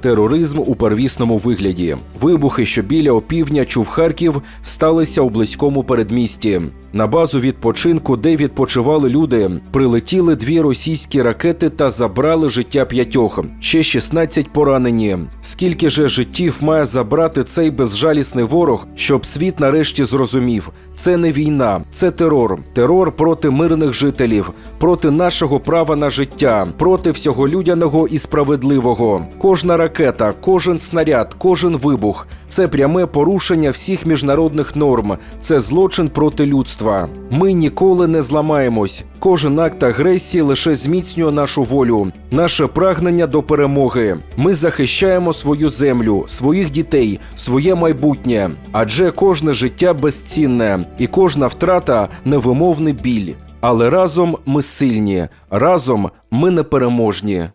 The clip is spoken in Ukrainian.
тероризм у первісному вигляді. Вибухи, що біля опівдня чув Харків, сталися у близькому передмісті. На базу відпочинку, де відпочивали люди, прилетіли дві російські ракети та забрали життя п'ятьох. Ще 16 поранені. Скільки же життів має забрати цей безжалісний ворог, щоб світ нарешті зрозумів: це не війна, це терор. Терор проти мирних жителів, проти нашого права на життя, проти всього людяного і справедливого. Кожна ракета, кожен снаряд, кожен вибух це пряме порушення всіх міжнародних норм, це злочин проти людства. Ми ніколи не зламаємось. Кожен акт агресії лише зміцнює нашу волю, наше прагнення до перемоги. Ми захищаємо свою землю, своїх дітей, своє майбутнє. Адже кожне життя безцінне, і кожна втрата невимовний біль. Але разом ми сильні, разом ми непереможні.